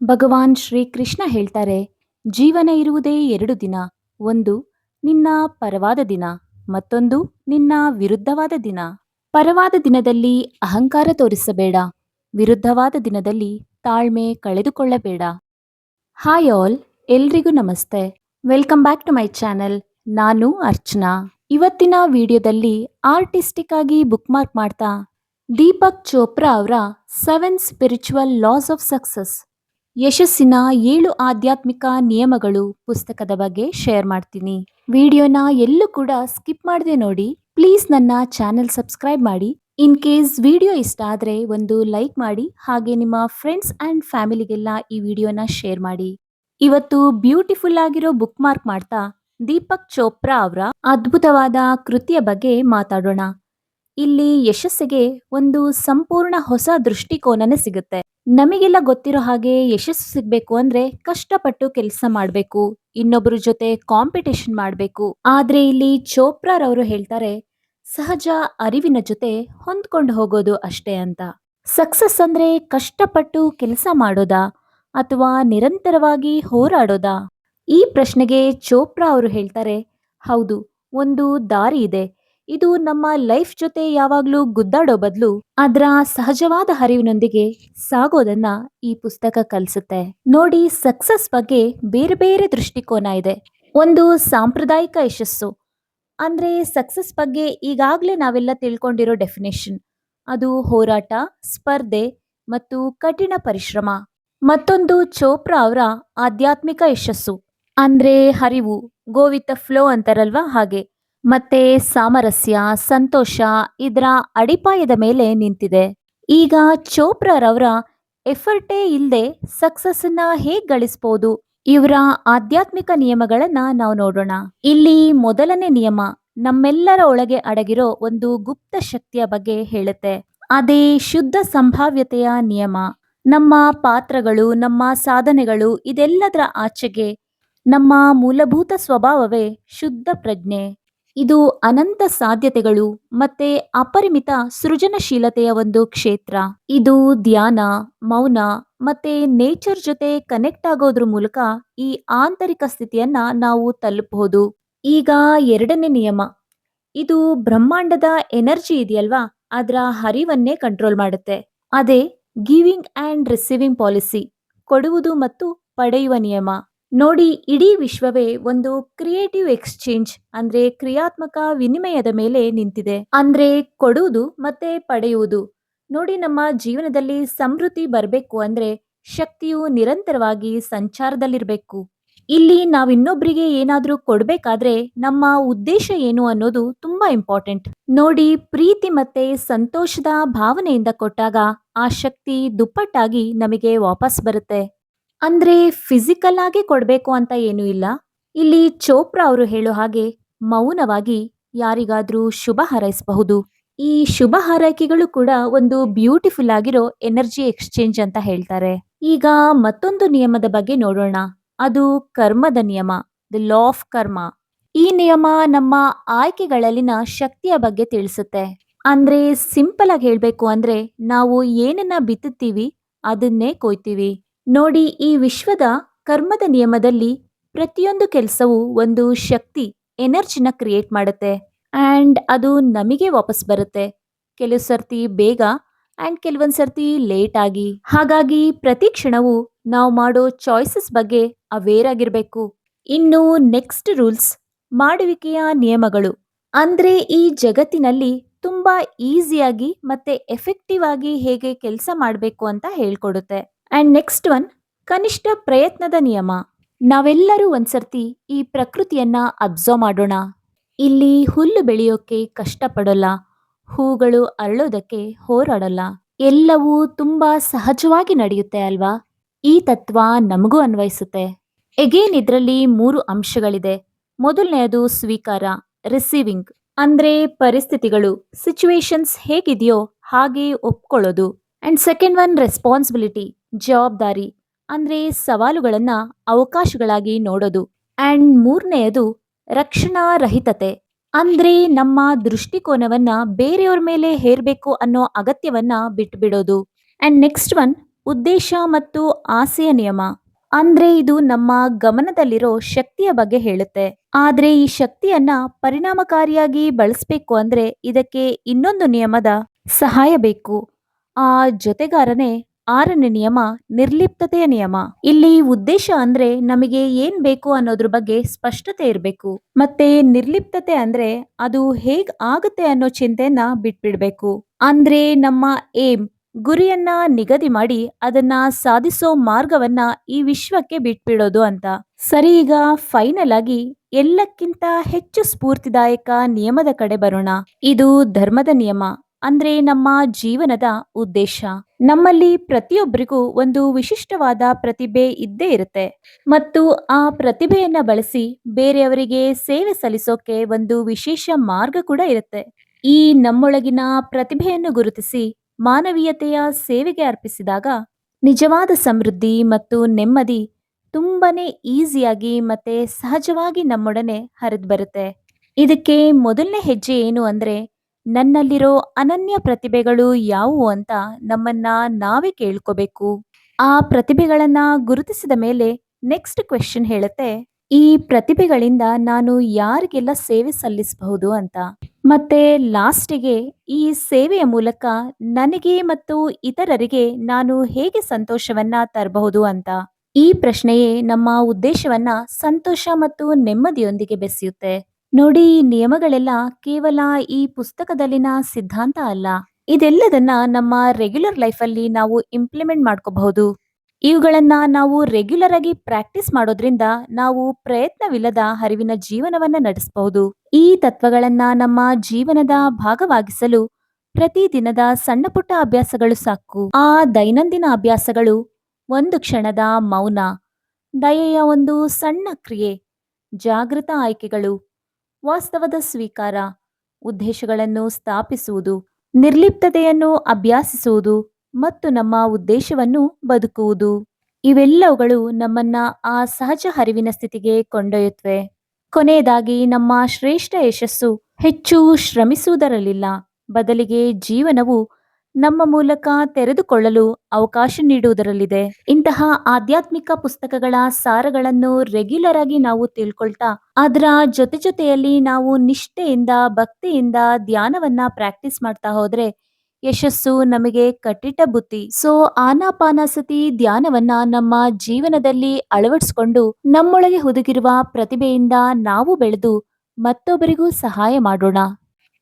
ಭಗವಾನ್ ಶ್ರೀಕೃಷ್ಣ ಹೇಳ್ತಾರೆ, ಜೀವನ ಇರುವುದೇ ಎರಡು ದಿನ, ಒಂದು ನಿನ್ನ ಪರವಾದ ದಿನ, ಮತ್ತೊಂದು ನಿನ್ನ ವಿರುದ್ಧವಾದ ದಿನ. ಪರವಾದ ದಿನದಲ್ಲಿ ಅಹಂಕಾರ ತೋರಿಸಬೇಡ, ವಿರುದ್ಧವಾದ ದಿನದಲ್ಲಿ ತಾಳ್ಮೆ ಕಳೆದುಕೊಳ್ಳಬೇಡ. ಹಾಯ್ ಆಲ್, ಎಲ್ರಿಗೂ ನಮಸ್ತೆ. Welcome back to my channel, ನಾನು ಅರ್ಚನಾ. ಇವತ್ತಿನ ವಿಡಿಯೋದಲ್ಲಿ ಆರ್ಟಿಸ್ಟಿಕ್ ಆಗಿ ಬುಕ್ ಮಾರ್ಕ್ ಮಾಡ್ತಾ ದೀಪಕ್ ಚೋಪ್ರಾ ಅವರ seven spiritual laws of success. ಯಶಸ್ಸಿನ ಏಳು ಆಧ್ಯಾತ್ಮಿಕ ನಿಯಮಗಳು ಪುಸ್ತಕದ ಬಗ್ಗೆ ಶೇರ್ ಮಾಡ್ತೀನಿ. ವಿಡಿಯೋನ ಎಲ್ಲೂ ಕೂಡ ಸ್ಕಿಪ್ ಮಾಡದೆ ನೋಡಿ, ಪ್ಲೀಸ್ ನನ್ನ ಚಾನೆಲ್ ಸಬ್ಸ್ಕ್ರೈಬ್ ಮಾಡಿ. ಇನ್ ಕೇಸ್ ವಿಡಿಯೋ ಇಷ್ಟ ಆದರೆ ಒಂದು ಲೈಕ್ ಮಾಡಿ, ಹಾಗೆ ನಿಮ್ಮ ಫ್ರೆಂಡ್ಸ್ ಆ್ಯಂಡ್ ಫ್ಯಾಮಿಲಿಗೆಲ್ಲ ಈ ವಿಡಿಯೋನ ಶೇರ್ ಮಾಡಿ. ಇವತ್ತು ಬ್ಯೂಟಿಫುಲ್ ಆಗಿರೋ ಬುಕ್ ಮಾರ್ಕ್ ಮಾಡ್ತಾ ದೀಪಕ್ ಚೋಪ್ರಾ ಅವರ ಅದ್ಭುತವಾದ ಕೃತಿಯ ಬಗ್ಗೆ ಮಾತಾಡೋಣ. ಇಲ್ಲಿ ಯಶಸ್ಸಿಗೆ ಒಂದು ಸಂಪೂರ್ಣ ಹೊಸ ದೃಷ್ಟಿಕೋನನೇ ಸಿಗುತ್ತೆ. ನಮಗೆಲ್ಲ ಗೊತ್ತಿರೋ ಹಾಗೆ ಯಶಸ್ಸು ಸಿಗ್ಬೇಕು ಅಂದ್ರೆ ಕಷ್ಟಪಟ್ಟು ಕೆಲಸ ಮಾಡಬೇಕು ಇನ್ನೊಬ್ಬರ ಜೊತೆ ಕಾಂಪಿಟೇಷನ್ ಮಾಡಬೇಕು. ಆದ್ರೆ ಇಲ್ಲಿ ಚೋಪ್ರಾರವರು ಹೇಳ್ತಾರೆ, ಸಹಜ ಅರಿವಿನ ಜೊತೆ ಹೊಂದ್ಕೊಂಡು ಹೋಗೋದು ಅಷ್ಟೇ ಅಂತ. ಸಕ್ಸಸ್ ಅಂದ್ರೆ ಕಷ್ಟಪಟ್ಟು ಕೆಲಸ ಮಾಡೋದಾ, ಅಥವಾ ನಿರಂತರವಾಗಿ ಹೋರಾಡೋದಾ? ಈ ಪ್ರಶ್ನೆಗೆ ಚೋಪ್ರಾ ಅವರು ಹೇಳ್ತಾರೆ, ಹೌದು, ಒಂದು ದಾರಿ ಇದೆ. ಇದು ನಮ್ಮ ಲೈಫ್ ಜೊತೆ ಯಾವಾಗ್ಲೂ ಗುದ್ದಾಡೋ ಬದಲು ಅದರ ಸಹಜವಾದ ಹರಿವಿನೊಂದಿಗೆ ಸಾಗೋದನ್ನ ಈ ಪುಸ್ತಕ ಕಲಿಸುತ್ತೆ. ನೋಡಿ ಸಕ್ಸಸ್ ಬಗ್ಗೆ ಬೇರೆ ಬೇರೆ ದೃಷ್ಟಿಕೋನ ಇದೆ. ಒಂದು ಸಾಂಪ್ರದಾಯಿಕ ಯಶಸ್ಸು. ಅಂದ್ರೆ ಸಕ್ಸಸ್ ಬಗ್ಗೆ ಈಗಾಗಲೇ ನಾವೆಲ್ಲ ತಿಳ್ಕೊಂಡಿರೋ ಡೆಫಿನೇಷನ್ ಅದು ಹೋರಾಟ, ಸ್ಪರ್ಧೆ ಮತ್ತು ಕಠಿಣ ಪರಿಶ್ರಮ. ಮತ್ತೊಂದು ಚೋಪ್ರಾ ಅವರ ಆಧ್ಯಾತ್ಮಿಕ ಯಶಸ್ಸು. ಅಂದ್ರೆ ಹರಿವು ಗೋವಿತ ಫ್ಲೋ ಅಂತಾರಲ್ವಾ ಹಾಗೆ. ಮತ್ತೆ ಸಾಮರಸ್ಯ, ಸಂತೋಷ ಇದರ ಅಡಿಪಾಯದ ಮೇಲೆ ನಿಂತಿದೆ. ಈಗ ಚೋಪ್ರಾರವರ ಎಫರ್ಟೇ ಇಲ್ಲದೆ ಸಕ್ಸಸ್ ಅನ್ನ ಹೇಗ್ ಗಳಿಸ್ಬೋದು? ಇವರ ಆಧ್ಯಾತ್ಮಿಕ ನಿಯಮಗಳನ್ನ ನಾವು ನೋಡೋಣ. ಇಲ್ಲಿ ಮೊದಲನೇ ನಿಯಮ ನಮ್ಮೆಲ್ಲರ ಒಳಗೆ ಅಡಗಿರೋ ಒಂದು ಗುಪ್ತ ಶಕ್ತಿಯ ಬಗ್ಗೆ ಹೇಳುತ್ತೆ. ಅದೇ ಶುದ್ಧ ಸಂಭಾವ್ಯತೆಯ ನಿಯಮ. ನಮ್ಮ ಪಾತ್ರಗಳು, ನಮ್ಮ ಸಾಧನೆಗಳು ಇದೆಲ್ಲದರ ಆಚೆಗೆ ನಮ್ಮ ಮೂಲಭೂತ ಸ್ವಭಾವವೇ ಶುದ್ಧ ಪ್ರಜ್ಞೆ. ಇದು ಅನಂತ ಸಾಧ್ಯತೆಗಳು ಮತ್ತೆ ಅಪರಿಮಿತ ಸೃಜನಶೀಲತೆಯ ಒಂದು ಕ್ಷೇತ್ರ. ಇದು ಧ್ಯಾನ, ಮೌನ ಮತ್ತೆ ನೇಚರ್ ಜೊತೆ ಕನೆಕ್ಟ್ ಆಗೋದ್ರ ಮೂಲಕ ಈ ಆಂತರಿಕ ಸ್ಥಿತಿಯನ್ನ ನಾವು ತಲುಪಬಹುದು ಈಗ ಎರಡನೇ ನಿಯಮ. ಇದು ಬ್ರಹ್ಮಾಂಡದ ಎನರ್ಜಿ ಇದೆಯಲ್ವಾ? ಅದರ ಹರಿವನ್ನೇ ಕಂಟ್ರೋಲ್ ಮಾಡುತ್ತೆ. ಅದೇ ಗಿವಿಂಗ್ ಅಂಡ್ ರಿಸೀವಿಂಗ್ ಪಾಲಿಸಿ ಕೊಡುವುದು ಮತ್ತು ಪಡೆಯುವ ನಿಯಮ. ನೋಡಿ, ಇಡೀ ವಿಶ್ವವೇ ಒಂದು ಕ್ರಿಯೇಟಿವ್ ಎಕ್ಸ್ಚೇಂಜ್ ಅಂದ್ರೆ ಕ್ರಿಯಾತ್ಮಕ ವಿನಿಮಯದ ಮೇಲೆ ನಿಂತಿದೆ. ಅಂದ್ರೆ ಕೊಡುವುದು ಮತ್ತೆ ಪಡೆಯುವುದು. ನೋಡಿ, ನಮ್ಮ ಜೀವನದಲ್ಲಿ ಸಮೃದ್ಧಿ ಬರಬೇಕು ಅಂದ್ರೆ ಶಕ್ತಿಯು ನಿರಂತರವಾಗಿ ಸಂಚಾರದಲ್ಲಿರಬೇಕು. ಇಲ್ಲಿ ನಾವು ಇನ್ನೊಬ್ಬರಿಗೆ ಏನಾದ್ರೂ ಕೊಡ್ಬೇಕಾದ್ರೆ ನಮ್ಮ ಉದ್ದೇಶ ಏನು ಅನ್ನೋದು ತುಂಬಾ ಇಂಪಾರ್ಟೆಂಟ್. ನೋಡಿ, ಪ್ರೀತಿ ಮತ್ತೆ ಸಂತೋಷದ ಭಾವನೆಯಿಂದ ಕೊಟ್ಟಾಗ ಆ ಶಕ್ತಿ ದುಪ್ಪಟ್ಟಾಗಿ ನಮಗೆ ವಾಪಸ್ ಬರುತ್ತೆ. ಅಂದ್ರೆ ಫಿಸಿಕಲ್ ಆಗಿ ಕೊಡ್ಬೇಕು ಅಂತ ಏನೂ ಇಲ್ಲ. ಇಲ್ಲಿ ಚೋಪ್ರಾ ಅವರು ಹೇಳೋ ಹಾಗೆ ಮೌನವಾಗಿ ಯಾರಿಗಾದ್ರೂ ಶುಭ ಹಾರೈಸಬಹುದು. ಈ ಶುಭ ಹಾರೈಕೆಗಳು ಕೂಡ ಒಂದು ಬ್ಯೂಟಿಫುಲ್ ಆಗಿರೋ ಎನರ್ಜಿ ಎಕ್ಸ್ಚೇಂಜ್ ಅಂತ ಹೇಳ್ತಾರೆ. ಈಗ ಮತ್ತೊಂದು ನಿಯಮದ ಬಗ್ಗೆ ನೋಡೋಣ. ಅದು ಕರ್ಮದ ನಿಯಮ ದ ಲಾ ಆಫ್ ಕರ್ಮ ಈ ನಿಯಮ ನಮ್ಮ ಆಯ್ಕೆಗಳಲ್ಲಿನ ಶಕ್ತಿಯ ಬಗ್ಗೆ ತಿಳಿಸುತ್ತೆ. ಅಂದ್ರೆ ಸಿಂಪಲ್ ಆಗಿ ಹೇಳ್ಬೇಕು ಅಂದ್ರೆ ನಾವು ಏನನ್ನ ಬಿತ್ತುತ್ತೀವಿ, ಅದನ್ನೇ ಕೊಯ್ತೀವಿ. ನೋಡಿ, ಈ ವಿಶ್ವದ ಕರ್ಮದ ನಿಯಮದಲ್ಲಿ ಪ್ರತಿಯೊಂದು ಕೆಲಸವೂ ಒಂದು ಶಕ್ತಿ ಎನರ್ಜಿನ ಕ್ರಿಯೇಟ್ ಮಾಡುತ್ತೆ. ಆ್ಯಂಡ್ ಅದು ನಮಗೆ ವಾಪಸ್ ಬರುತ್ತೆ. ಕೆಲವು ಸರ್ತಿ ಬೇಗ ಆ್ಯಂಡ್ ಕೆಲವೊಂದು ಸರ್ತಿ ಲೇಟ್ ಆಗಿ. ಹಾಗಾಗಿ ಪ್ರತಿ ಕ್ಷಣವು ನಾವು ಮಾಡೋ ಚಾಯ್ಸಸ್ ಬಗ್ಗೆ ಅವೇರ್ ಆಗಿರಬೇಕು. ಇನ್ನು ನೆಕ್ಸ್ಟ್ ರೂಲ್ಸ್ ಮಾಡುವಿಕೆಯ ನಿಯಮಗಳು. ಅಂದ್ರೆ ಈ ಜಗತ್ತಿನಲ್ಲಿ ತುಂಬಾ ಈಸಿಯಾಗಿ ಮತ್ತೆ ಎಫೆಕ್ಟಿವ್ ಆಗಿ ಹೇಗೆ ಕೆಲಸ ಮಾಡಬೇಕು ಅಂತ ಹೇಳ್ಕೊಡುತ್ತೆ. ಅಂಡ್ ನೆಕ್ಸ್ಟ್ ಒನ್ ಕನಿಷ್ಠ ಪ್ರಯತ್ನದ ನಿಯಮ. ನಾವೆಲ್ಲರೂ ಒಂದ್ಸರ್ತಿ ಈ ಪ್ರಕೃತಿಯನ್ನು ಅಬ್ಸರ್ವ್ ಮಾಡೋಣ. ಇಲ್ಲಿ ಹುಲ್ಲು ಬೆಳೆಯೋಕ್ಕೆ ಕಷ್ಟಪಡೋಲ್ಲ. ಹೂಗಳು ಅರಳೋದಕ್ಕೆ ಹೋರಾಡೋಲ್ಲ. ಎಲ್ಲವೂ ತುಂಬ ಸಹಜವಾಗಿ ನಡೆಯುತ್ತೆ ಅಲ್ವಾ? ಈ ತತ್ವ ನಮಗೂ ಅನ್ವಯಿಸುತ್ತೆ. ಎಗೇನ್ ಇದರಲ್ಲಿ ಮೂರು ಅಂಶಗಳಿದೆ. ಮೊದಲನೆಯದು ಸ್ವೀಕಾರ ರಿಸೀವಿಂಗ್ ಅಂದ್ರೆ ಪರಿಸ್ಥಿತಿಗಳು ಸಿಚುವೇಶನ್ಸ್ ಹೇಗಿದೆಯೋ ಹಾಗೆ ಒಪ್ಕೊಳ್ಳೋದು. ಅಂಡ್ ಸೆಕೆಂಡ್ ಒನ್ ರೆಸ್ಪಾನ್ಸಿಬಿಲಿಟಿ ಜವಾಬ್ದಾರಿ, ಅಂದರೆ ಸವಾಲುಗಳನ್ನು ಅವಕಾಶಗಳಾಗಿ ನೋಡೋದು. ಆ್ಯಂಡ್ ಮೂರನೆಯದು ರಕ್ಷಣಾ ರಹಿತತೆ, ಅಂದರೆ ನಮ್ಮ ದೃಷ್ಟಿಕೋನವನ್ನು ಬೇರೆಯವ್ರ ಮೇಲೆ ಹೇರಬೇಕು ಅನ್ನೋ ಅಗತ್ಯವನ್ನು ಬಿಟ್ಬಿಡೋದು. ಆ್ಯಂಡ್ ನೆಕ್ಸ್ಟ್ ಒನ್, ಉದ್ದೇಶ ಮತ್ತು ಆಸೆಯ ನಿಯಮ, ಅಂದ್ರೆ ಇದು ನಮ್ಮ ಗಮನದಲ್ಲಿರೋ ಶಕ್ತಿಯ ಬಗ್ಗೆ ಹೇಳುತ್ತೆ. ಆದರೆ ಈ ಶಕ್ತಿಯನ್ನ ಪರಿಣಾಮಕಾರಿಯಾಗಿ ಬಳಸಬೇಕು ಅಂದ್ರೆ ಇದಕ್ಕೆ ಇನ್ನೊಂದು ನಿಯಮದ ಸಹಾಯ ಬೇಕು. ಆ ಜೊತೆಗಾರನೇ ಆರನೇ ನಿಯಮ ನಿರ್ಲಿಪ್ತತೆಯ ನಿಯಮ. ಇಲ್ಲಿ ಉದ್ದೇಶ ಅಂದ್ರೆ ನಮಗೆ ಏನ್ ಬೇಕು ಅನ್ನೋದ್ರ ಬಗ್ಗೆ ಸ್ಪಷ್ಟತೆ ಇರಬೇಕು. ಮತ್ತೆ ನಿರ್ಲಿಪ್ತತೆ ಅಂದ್ರೆ ಅದು ಹೇಗ್ ಆಗುತ್ತೆ ಅನ್ನೋ ಚಿಂತೆಯನ್ನ ಬಿಟ್ಬಿಡ್ಬೇಕು. ಅಂದ್ರೆ ನಮ್ಮ ಏಮ್, ಗುರಿಯನ್ನ ನಿಗದಿ ಮಾಡಿ ಅದನ್ನ ಸಾಧಿಸೋ ಮಾರ್ಗವನ್ನ ಈ ವಿಶ್ವಕ್ಕೆ ಬಿಟ್ಬಿಡೋದು ಅಂತ. ಸರಿ, ಈಗ ಫೈನಲ್ ಆಗಿ ಎಲ್ಲಕ್ಕಿಂತ ಹೆಚ್ಚು ಸ್ಫೂರ್ತಿದಾಯಕ ನಿಯಮದ ಕಡೆ ಬರೋಣ. ಇದು ಧರ್ಮದ ನಿಯಮ. ಅಂದ್ರೆ ನಮ್ಮ ಜೀವನದ ಉದ್ದೇಶ. ನಮ್ಮಲ್ಲಿ ಪ್ರತಿಯೊಬ್ಬರಿಗೂ ಒಂದು ವಿಶಿಷ್ಟವಾದ ಪ್ರತಿಭೆ ಇದ್ದೇ ಇರುತ್ತೆ. ಮತ್ತು ಆ ಪ್ರತಿಭೆಯನ್ನ ಬಳಸಿ ಬೇರೆಯವರಿಗೆ ಸೇವೆ ಸಲ್ಲಿಸೋಕೆ ಒಂದು ವಿಶೇಷ ಮಾರ್ಗ ಕೂಡ ಇರುತ್ತೆ. ಈ ನಮ್ಮೊಳಗಿನ ಪ್ರತಿಭೆಯನ್ನು ಗುರುತಿಸಿ ಮಾನವೀಯತೆಯ ಸೇವೆಗೆ ಅರ್ಪಿಸಿದಾಗ ನಿಜವಾದ ಸಮೃದ್ಧಿ ಮತ್ತು ನೆಮ್ಮದಿ ತುಂಬಾನೇ ಈಸಿಯಾಗಿ ಮತ್ತೆ ಸಹಜವಾಗಿ ನಮ್ಮೊಡನೆ ಹರಿದು ಬರುತ್ತೆ ಇದಕ್ಕೆ ಮೊದಲನೇ ಹೆಜ್ಜೆ ಏನು ಅಂದ್ರೆ ನನ್ನಲ್ಲಿರೋ ಅನನ್ಯ ಪ್ರತಿಭೆಗಳು ಯಾವುವು ಅಂತ ನಮ್ಮನ್ನ ನಾವೇ ಕೇಳ್ಕೋಬೇಕು. ಆ ಪ್ರತಿಭೆಗಳನ್ನ ಗುರುತಿಸಿದ ಮೇಲೆ ನೆಕ್ಸ್ಟ್ ಕ್ವೆಶನ್ ಹೇಳುತ್ತೆ, ಈ ಪ್ರತಿಭೆಗಳಿಂದ ನಾನು ಯಾರಿಗೆಲ್ಲ ಸೇವೆ ಸಲ್ಲಿಸಬಹುದು ಅಂತ? ಮತ್ತೆ ಲಾಸ್ಟಿಗೆ ಈ ಸೇವೆಯ ಮೂಲಕ ನನಗೆ ಮತ್ತು ಇತರರಿಗೆ ನಾನು ಹೇಗೆ ಸಂತೋಷವನ್ನ ತರಬಹುದು ಅಂತ? ಈ ಪ್ರಶ್ನೆಯೇ ನಮ್ಮ ಉದ್ದೇಶವನ್ನ ಸಂತೋಷ ಮತ್ತು ನೆಮ್ಮದಿಯೊಂದಿಗೆ ಬೆಸೆಯುತ್ತೆ ನೋಡಿ ಈ ನಿಯಮಗಳೆಲ್ಲ ಕೇವಲ ಈ ಪುಸ್ತಕದಲ್ಲಿನ ಸಿದ್ಧಾಂತ ಅಲ್ಲ. ಇದೆಲ್ಲದನ್ನ ನಮ್ಮ ರೆಗ್ಯುಲರ್ ಲೈಫಲ್ಲಿ ನಾವು ಇಂಪ್ಲಿಮೆಂಟ್ ಮಾಡ್ಕೋಬಹುದು. ಇವುಗಳನ್ನ ನಾವು ರೆಗ್ಯುಲರ್ ಆಗಿ ಪ್ರಾಕ್ಟೀಸ್ ಮಾಡೋದ್ರಿಂದ ನಾವು ಪ್ರಯತ್ನವಿಲ್ಲದ ಹರಿವಿನ ಜೀವನವನ್ನ ನಡೆಸಬಹುದು. ಈ ತತ್ವಗಳನ್ನ ನಮ್ಮ ಜೀವನದ ಭಾಗವಾಗಿಸಲು ಪ್ರತಿ ದಿನದ ಸಣ್ಣ ಪುಟ್ಟ ಅಭ್ಯಾಸಗಳು ಸಾಕು. ಆ ದೈನಂದಿನ ಅಭ್ಯಾಸಗಳು ಒಂದು ಕ್ಷಣದ ಮೌನ, ದಯೆಯ ಒಂದು ಸಣ್ಣ ಕ್ರಿಯೆ, ಜಾಗೃತ ಆಯ್ಕೆಗಳು ವಾಸ್ತವದ ಸ್ವೀಕಾರ, ಉದ್ದೇಶಗಳನ್ನು ಸ್ಥಾಪಿಸುವುದು, ನಿರ್ಲಿಪ್ತತೆಯನ್ನು ಅಭ್ಯಾಸಿಸುವುದು ಮತ್ತು ನಮ್ಮ ಉದ್ದೇಶವನ್ನು ಬದುಕುವುದು. ಇವೆಲ್ಲವುಗಳು ನಮ್ಮನ್ನ ಆ ಸಹಜ ಹರಿವಿನ ಸ್ಥಿತಿಗೆ ಕೊಂಡೊಯ್ಯುತ್ತವೆ. ಕೊನೆಯದಾಗಿ, ನಮ್ಮ ಶ್ರೇಷ್ಠ ಯಶಸ್ಸು ಹೆಚ್ಚು ಶ್ರಮಿಸುವುದರಲ್ಲಿಲ್ಲ. ಬದಲಿಗೆ ಜೀವನವು ನಮ್ಮ ಮೂಲಕ ತೆರೆದುಕೊಳ್ಳಲು ಅವಕಾಶ ನೀಡುವುದರಲ್ಲಿದೆ. ಇಂತಹ ಆಧ್ಯಾತ್ಮಿಕ ಪುಸ್ತಕಗಳ ಸಾರಗಳನ್ನು ರೆಗ್ಯುಲರ್ ಆಗಿ ನಾವು ತಿಳ್ಕೊಳ್ತಾ, ಅದರ ಜೊತೆ ಜೊತೆಯಲ್ಲಿ ನಾವು ನಿಷ್ಠೆಯಿಂದ, ಭಕ್ತಿಯಿಂದ ಧ್ಯಾನವನ್ನ ಪ್ರಾಕ್ಟೀಸ್ ಮಾಡ್ತಾ ಹೋದ್ರೆ ಯಶಸ್ಸು ನಮಗೆ ಕಟ್ಟಿಟ್ಟ ಬುತ್ತಿ ಸೊ ಆನಾಪಾನಸತಿ ಧ್ಯಾನವನ್ನ ನಮ್ಮ ಜೀವನದಲ್ಲಿ ಅಳವಡಿಸಿಕೊಂಡು, ನಮ್ಮೊಳಗೆ ಹುದುಗಿರುವ ಪ್ರತಿಭೆಯಿಂದ ನಾವು ಬೆಳೆದು ಮತ್ತೊಬ್ಬರಿಗೂ ಸಹಾಯ ಮಾಡೋಣ.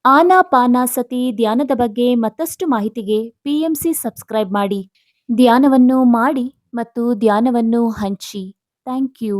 ಆನಾಪಾನಾಸತಿ ಧ್ಯಾನದ ಬಗ್ಗೆ ಮತ್ತಷ್ಟು ಮಾಹಿತಿಗೆ ಪಿಎಂಸಿ ಸಬ್ಸ್ಕ್ರೈಬ್ ಮಾಡಿ. ಧ್ಯಾನವನ್ನು ಮಾಡಿ ಮತ್ತು ಧ್ಯಾನವನ್ನು ಹಂಚಿ. Thank you.